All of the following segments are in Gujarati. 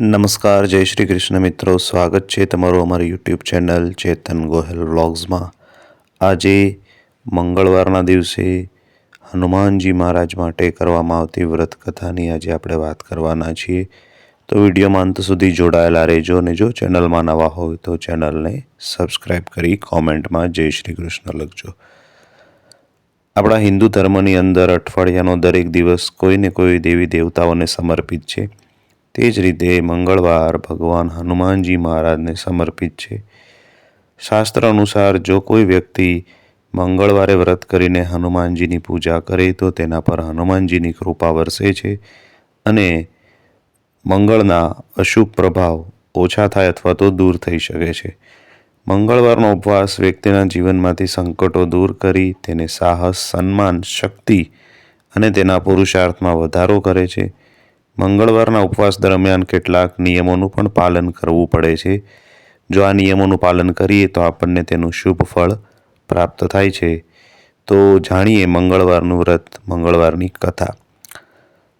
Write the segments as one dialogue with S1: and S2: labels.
S1: નમસ્કાર, જય શ્રી કૃષ્ણ મિત્રો. સ્વાગત છે તમારું અમારી યુટ્યુબ ચેનલ ચેતન ગોહેલ વ્લોગ્સમાં. આજે મંગળવારના દિવસે હનુમાનજી મહારાજ માટે કરવામાં આવતી વ્રત કથાની આજે આપણે વાત કરવાના છીએ. તો વિડીયોમાં અંત સુધી જોડાયેલા રહેજો અને જો ચેનલમાં નવા હોય તો ચેનલને સબસ્ક્રાઈબ કરી કોમેન્ટમાં જય શ્રી કૃષ્ણ લખજો. આપણા હિન્દુ ધર્મની અંદર અઠવાડિયાનો દરેક દિવસ કોઈને કોઈ દેવી દેવતાઓને સમર્પિત છે. તે જ રીતે મંગળવાર ભગવાન હનુમાનજી મહારાજને સમર્પિત છે. શાસ્ત્ર અનુસાર જો કોઈ વ્યક્તિ મંગળવારે વ્રત કરીને હનુમાનજીની પૂજા કરે તો તેના પર હનુમાનજીની કૃપા વરસે છે અને મંગળના અશુભ પ્રભાવ ઓછા થાય અથવા તો દૂર થઈ શકે છે. મંગળવારનો ઉપવાસ વ્યક્તિના જીવનમાંથી સંકટો દૂર કરી તેને સાહસ, સન્માન, શક્તિ અને તેના પુરુષાર્થમાં વધારો કરે છે. મંગળવારના ઉપવાસ દરમિયાન કેટલાક નિયમોનું પણ પાલન કરવું પડે છે. જો આ નિયમોનું પાલન કરીએ તો આપણને તેનું શુભ ફળ પ્રાપ્ત થાય છે. તો જાણીએ મંગળવારનું વ્રત, મંગળવારની કથા.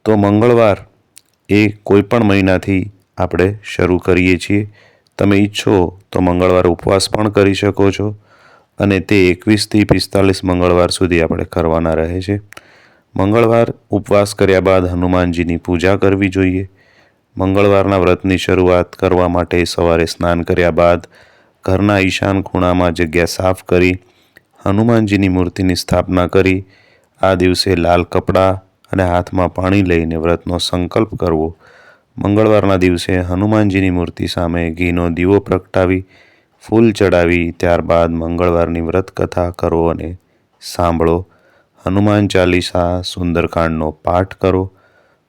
S1: તો મંગળવાર એ કોઈ પણ મહિનાથી આપણે શરૂ કરીએ છીએ. તમે ઈચ્છો તો મંગળવાર ઉપવાસ પણ કરી શકો છો અને તે એકવીસથી પિસ્તાલીસ મંગળવાર સુધી આપણે કરવાના રહે છે. મંગળવાર ઉપવાસ કર્યા બાદ હનુમાનજીની પૂજા કરવી જોઈએ. મંગળવારના વ્રતની શરૂઆત કરવા માટે સવારે સ્નાન કર્યા બાદ ઘરના ઈશાન ખૂણામાં જગ્યા સાફ કરી, હનુમાનજીની મૂર્તિની સ્થાપના કરી, આ દિવસે લાલ કપડાં અને હાથમાં પાણી લઈને વ્રતનો સંકલ્પ કરવો. મંગળવારના દિવસે હનુમાનજીની મૂર્તિ સામે ઘીનો દીવો પ્રગટાવી, ફૂલ ચડાવી, ત્યારબાદ મંગળવારની વ્રત કથા કરો અને સાંભળો. હનુમાન ચાલીસા સુંદરકાંડનો પાઠ કરો,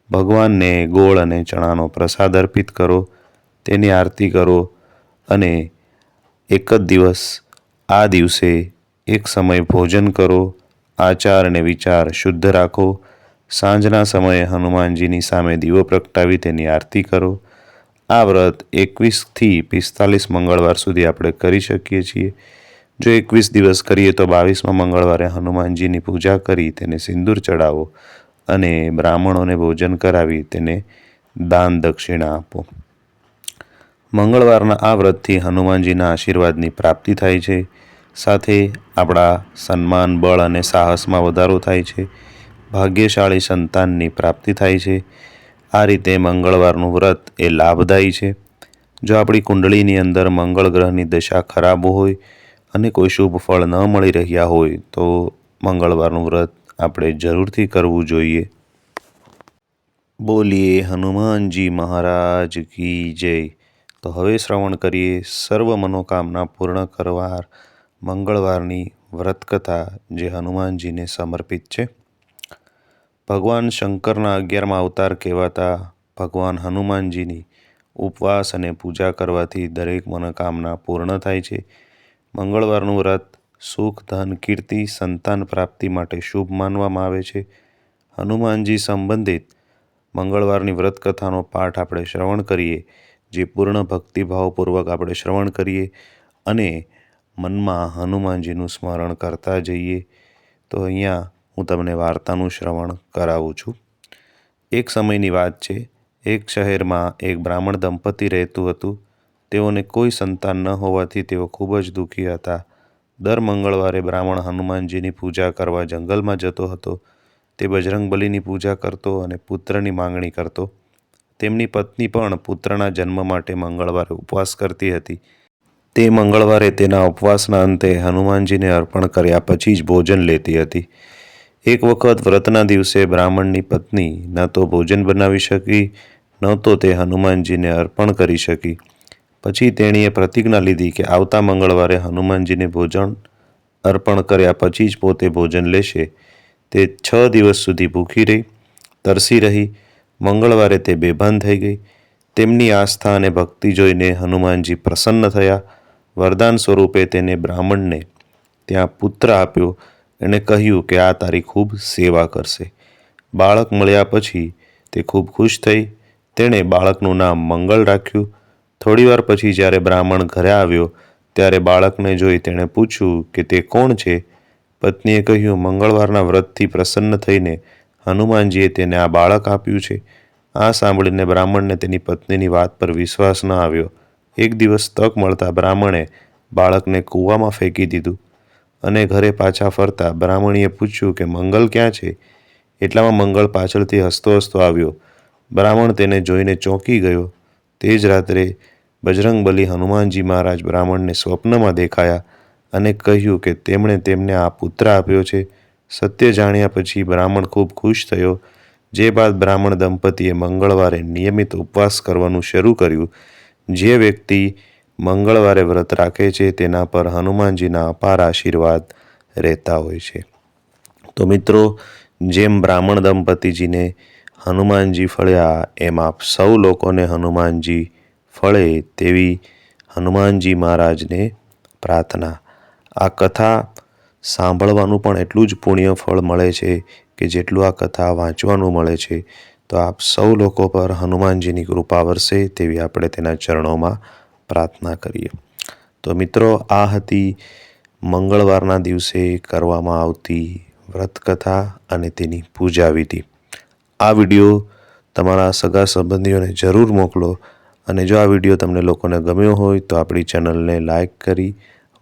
S1: ભગવાનને ગોળ અને ચણાનો પ્રસાદ અર્પિત કરો, તેની આરતી કરો અને એક જ દિવસ, આ દિવસે એક સમય ભોજન કરો, આચાર અને વિચાર શુદ્ધ રાખો, સાંજના સમયે હનુમાનજીની સામે દીવો પ્રગટાવી તેની આરતી કરો. આ વ્રત એકવીસથી પિસ્તાલીસ મંગળવાર સુધી આપણે કરી શકીએ છીએ. જો એકવીસ દિવસ કરીએ તો બાવીસમાં મંગળવારે હનુમાનજીની પૂજા કરી, તેને સિંદૂર ચડાવો અને બ્રાહ્મણોને ભોજન કરાવી, તેને દાન દક્ષિણા આપો. મંગળવારના આ વ્રતથી હનુમાનજીના આશીર્વાદની પ્રાપ્તિ થાય છે. સાથે આપણા સન્માન, બળ અને સાહસમાં વધારો થાય છે. ભાગ્યશાળી સંતાનની પ્રાપ્તિ થાય છે. આ રીતે મંગળવારનું વ્રત એ લાભદાયી છે. જો આપણી કુંડળીની અંદર મંગળ ગ્રહની દશા ખરાબ હોય અને કોઈ શુભ ફળ ન મળી રહ્યા હોય તો મંગળવારનું વ્રત આપણે જરૂરથી કરવું જોઈએ. બોલીએ, હનુમાનજી મહારાજ કી જય. તો હવે શ્રવણ કરીએ, સર્વ મનોકામના પૂર્ણ કરવાર મંગળવારની વ્રતકથા જે હનુમાનજીને સમર્પિત છે. ભગવાન શંકરના અગિયારમાં અવતાર કહેવાતા ભગવાન હનુમાનજીની ઉપવાસ અને પૂજા કરવાથી દરેક મનોકામના પૂર્ણ થાય છે. મંગળવારનું વ્રત, સુખ, ધન, કીર્તિ, સંતાન પ્રાપ્તિ માટે શુભ માનવામાં આવે છે. હનુમાનજી સંબંધિત મંગળવારની વ્રત કથાનો પાઠ આપણે શ્રવણ કરીએ, જે પૂર્ણ ભક્તિભાવપૂર્વક આપણે શ્રવણ કરીએ અને મનમાં હનુમાનજીનું સ્મરણ કરતા જઈએ. તો અહીંયા હું તમને વાર્તાનું શ્રવણ કરાવું છું. એક સમયની વાત છે. એક શહેરમાં એક બ્રાહ્મણ દંપતી રહેતું હતું. તેઓને કોઈ સંતાન ન હોવાથી તેઓ ખૂબ જ દુઃખી હતા. દર મંગળવારે બ્રાહ્મણ હનુમાનજીની પૂજા કરવા જંગલમાં જતો હતો. તે બજરંગબલીની પૂજા કરતો અને પુત્રની માંગણી કરતો. તેમની પત્ની પણ પુત્રના જન્મ માટે મંગળવારે ઉપવાસ કરતી હતી. તે મંગળવારે તેના ઉપવાસના અંતે હનુમાનજીને અર્પણ કર્યા પછી જ ભોજન લેતી હતી. એક વખત વ્રતના દિવસે બ્રાહ્મણની પત્ની ન તો ભોજન બનાવી શકી, ન તો તે હનુમાનજીને અર્પણ કરી શકી. પછી તેણીએ પ્રતિજ્ઞા લીધી કે આવતા મંગળવારે હનુમાનજીને ભોજન અર્પણ કર્યા પછી જ પોતે ભોજન લેશે. તે છ દિવસ સુધી ભૂખી રહી, તરસી રહી, મંગળવારે તે બેભાન થઈ ગઈ. તેમની આસ્થા અને ભક્તિ જોઈને હનુમાનજી પ્રસન્ન થયા. વરદાન સ્વરૂપે તેને બ્રાહ્મણને ત્યાં પુત્ર આપ્યો. એણે કહ્યું કે આ તારી ખૂબ સેવા કરશે. બાળક મળ્યા પછી તે ખૂબ ખુશ થઈ. તેણે બાળકનું નામ મંગળ રાખ્યું. થોડીવાર પછી જ્યારે બ્રાહ્મણ ઘરે આવ્યો, ત્યારે બાળકને જોઈ તેણે પૂછ્યું કે તે કોણ છે? પત્નીએ કહ્યું, મંગળવારના વ્રતથી પ્રસન્ન થઈને હનુમાનજીએ તેને આ બાળક આપ્યું છે. આ સાંભળીને બ્રાહ્મણને તેની પત્નીની વાત પર વિશ્વાસ ન આવ્યો. એક દિવસ તક મળતા બ્રાહ્મણે બાળકને કૂવામાં ફેંકી દીધું અને ઘરે પાછા ફરતા બ્રાહ્મણીએ પૂછ્યું કે, મંગલ ક્યાં છે? એટલામાં મંગળ પાછળથી હસતો હસતો આવ્યો. બ્રાહ્મણ તેને જોઈને ચોંકી ગયો તે જ રાત્રે બજરંગબલી હનુમાનજી મહારાજ બ્રાહ્મણને સ્વપ્નમાં દેખાયા અને કહ્યું કે તેમણે તેમને આ પુત્ર આપ્યો છે. સત્ય જાણ્યા પછી બ્રાહ્મણ ખૂબ ખુશ થયો. જે બાદ બ્રાહ્મણ દંપતીએ મંગળવારે નિયમિત ઉપવાસ કરવાનું શરૂ કર્યું. જે વ્યક્તિ મંગળવારે વ્રત રાખે છે તેના પર હનુમાનજીના અપાર આશીર્વાદ રહેતા હોય છે. તો મિત્રો, જેમ બ્રાહ્મણ દંપતીજીને હનુમાનજી ફળ્યા, એમ આપ સૌ લોકોને હનુમાનજી ફળે તેવી હનુમાનજી મહારાજને પ્રાર્થના. આ કથા સાંભળવાનું પણ એટલું જ પુણ્ય ફળ મળે છે કે જેટલું આ કથા વાંચવાનું મળે છે, તો આપ સૌ લોકો પર હનુમાનજીની કૃપા વરસે તેવી આપણે તેના ચરણોમાં પ્રાર્થના કરીએ. તો મિત્રો, આ હતી મંગળવારના દિવસે કરવામાં આવતી વ્રતકથા અને તેની પૂજા વિધિ આ વીડિયો તમારા સગા સંબંધીઓને જરૂર મોકલો અને જો આ વીડિયો તમને લોકોને ગમ્યો હોય તો આપણી ચેનલને લાઇક કરી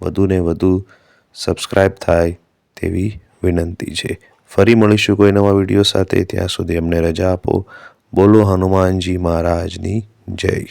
S1: વધુને વધુ સબસ્ક્રાઈબ થાય તેવી વિનંતી છે. ફરી મળીશું કોઈ નવા વીડિયો સાથે. ત્યાં સુધી અમને રજા આપો. બોલો હનુમાનજી મહારાજની જય.